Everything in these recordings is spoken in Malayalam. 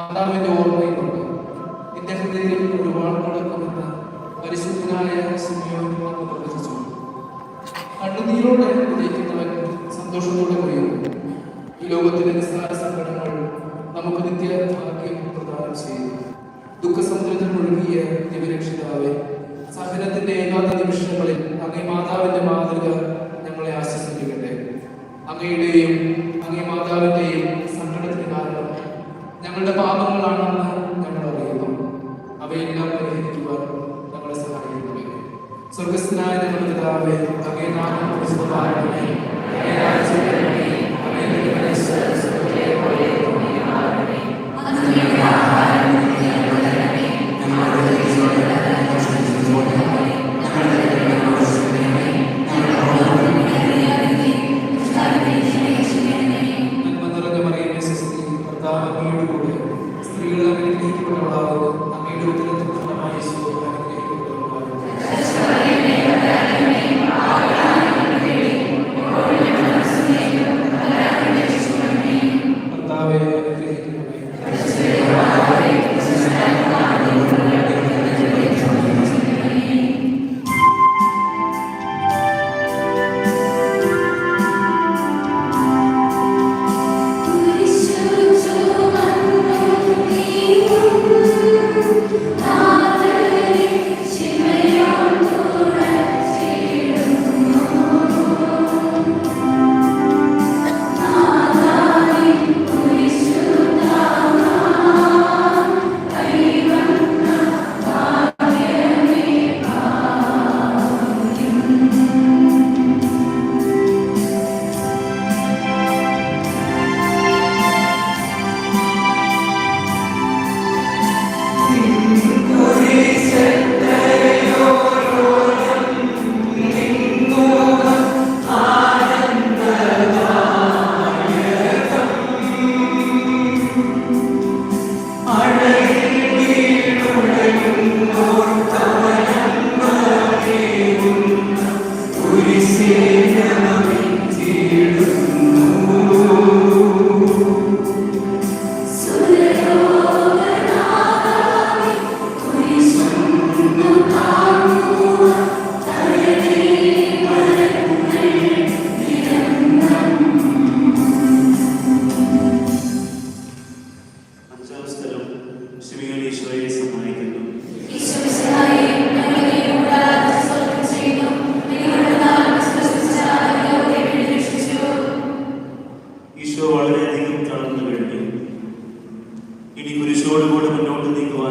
മാതാവിന്റെ ഓർമ്മയിലുണ്ട്. എന്റെ ഹൃദയത്തിൽ ഒരുപാട് നടക്കുമെന്ന് പരിശുദ്ധനായ സിമിയോൻ എന്ന് പ്രവചിച്ചു. കണ്ണുനീരോടെ വിജയിക്കുന്നവൻ സന്തോഷത്തോടെ കഴിയുന്നു ഈ ലോകത്തിലെ നിസ്സാര സങ്കടങ്ങൾ നമുക്ക് നിത്യ ഭാഗ്യം പ്രദാനം ചെയ്യുന്നു ദുഃഖസമുദ്രത്തിൽ മുഴുകിയ ദിവരക്ഷിതാവെ സഹനത്തിന്റെ ഏകാന്ത നിമിഷങ്ങളിൽ അങ്ങേ മാതാവിന്റെ മാതൃക ഞങ്ങളെ ആശ്വസിപ്പിക്കട്ടെ. അങ്ങയുടെയും ഞങ്ങളുടെ പാപങ്ങളാണെന്ന് ഞങ്ങൾ അറിയുന്നു അവയെല്ലാം പരിഹരിക്കുവാൻ ഞങ്ങളെ സഹായിക്കണമേ. സ്വർഗസ്ഥനായ ഞങ്ങളുടെ അങ്ങേ നാമം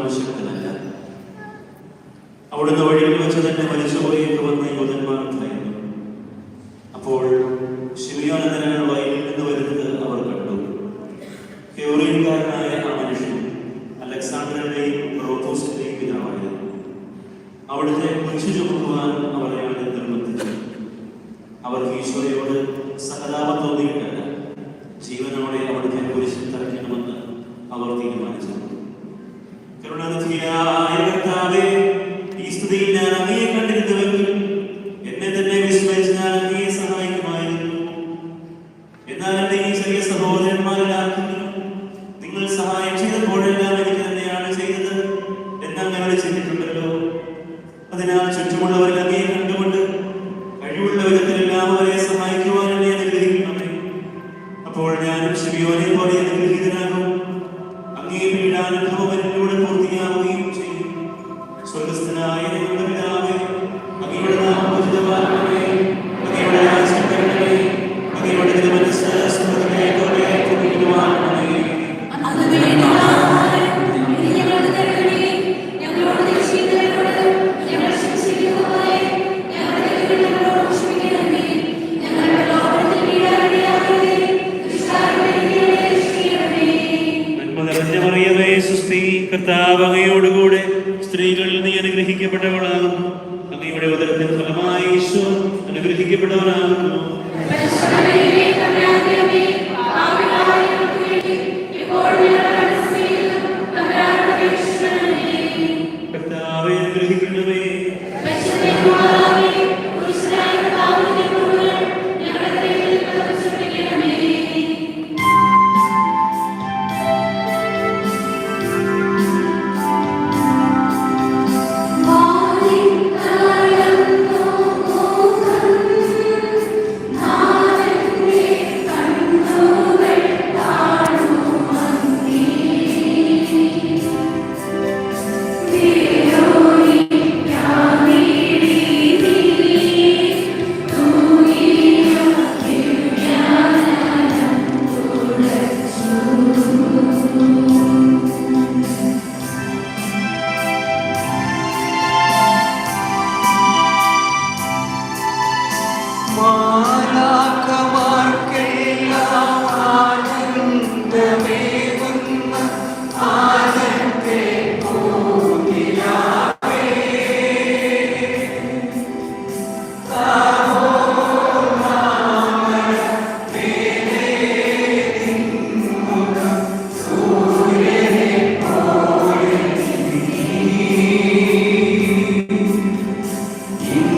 മുന്നോട്ട് അവിടുന്ന് വഴിയിൽ വെച്ച് തന്നെ മരിച്ചുപോയേക്ക് വന്ന യൂതന്മാർ സ്തുതിയിൽ ഞാൻ അങ്ങയെ കണ്ടിരുന്നുവെങ്കിൽ സ്വർഗസ്ഥനായ സ്ത്രീകളിൽ നീ അനുഗ്രഹിക്കപ്പെട്ടവളാകുന്നു. അങ്ങയുടെ ഉദരത്തിന് ഫലമായി ഈശോ അനുഗ്രഹിക്കപ്പെട്ടവനാകുന്നു.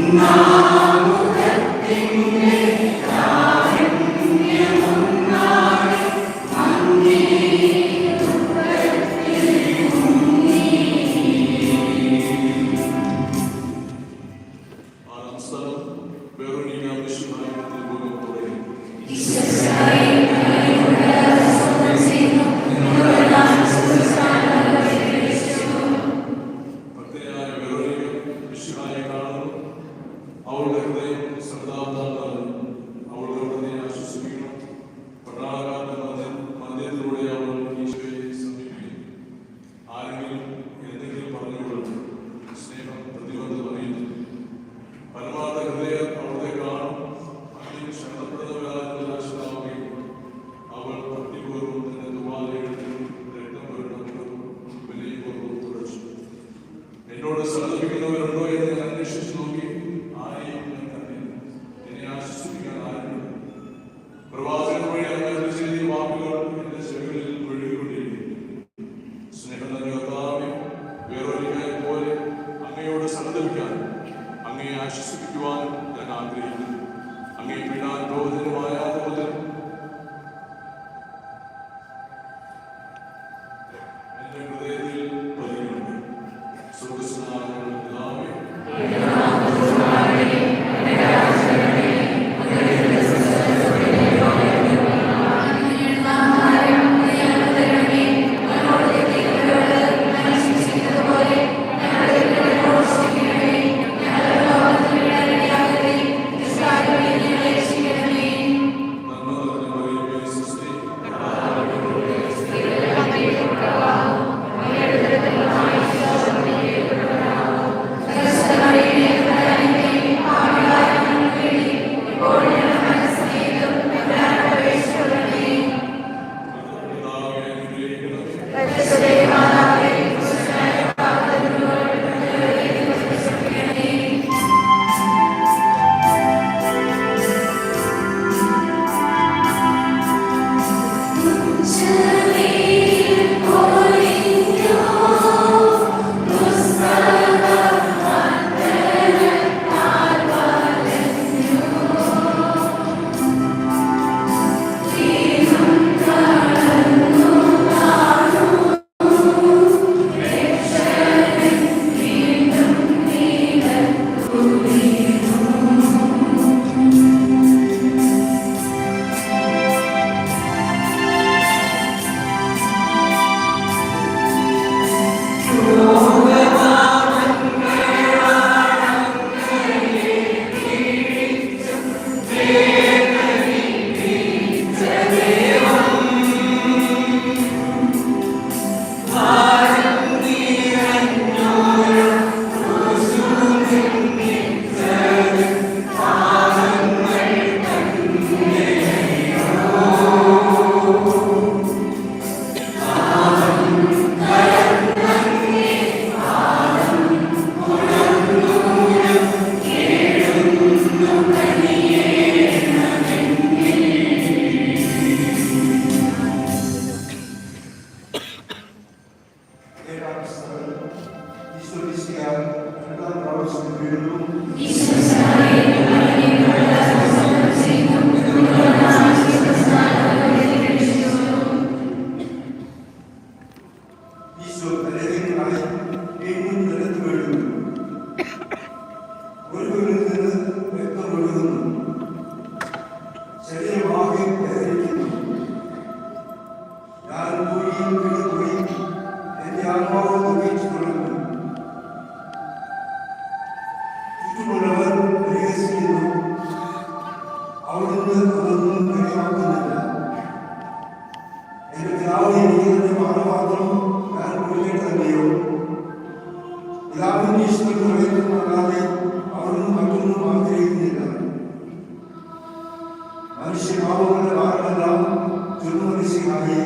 Amen. அவருடைய ஹயம் சந்தாதான මිනිස්සු මාවකට වාරණාව තුරු මිනිස්සු ආයේ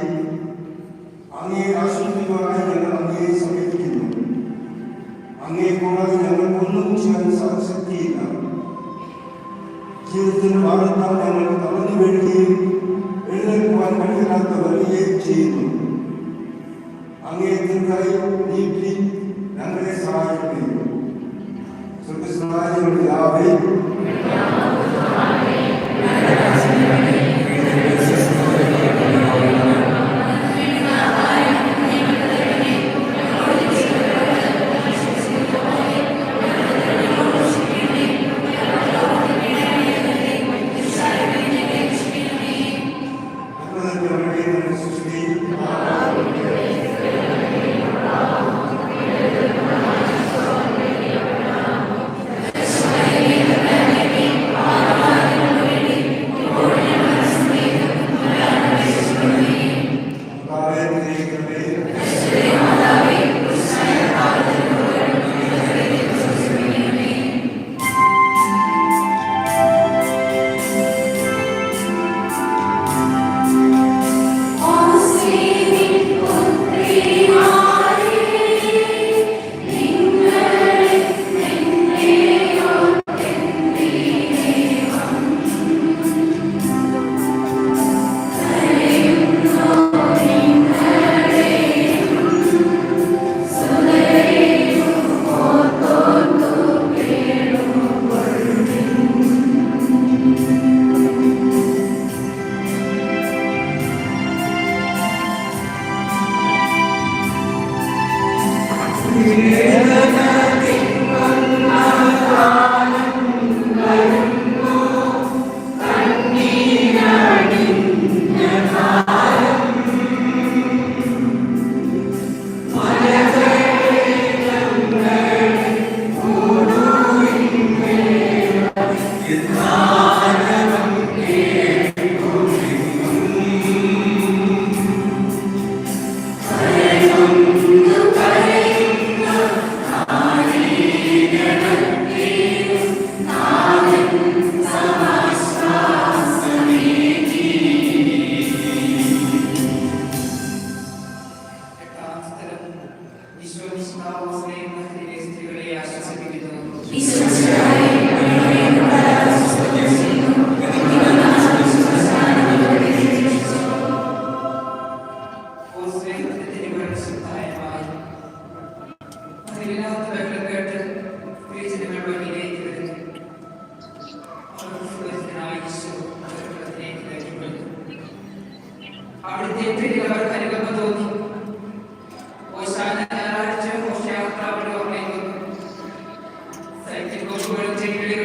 අනේ ආසුති වරණ යන අනේ සමිතිනු අනේ කොරවි යන කොන්න කුෂයන් සංසතින ජීවිතේ වාරණාව යන තවනි වෙන්නේ එළෙන් කුවන් කටකට වලියේ ජීතු අනේ දිනකයි දීපි නංගලේ සමාජයේ සුප සමාජයේ ආවේ आवृत्ति फिर कवर करेगा बदोगी कोई साना नाराज़ जो होशियार प्राप्त हो लेंगे साइकिल को छोड़ चेक करेगा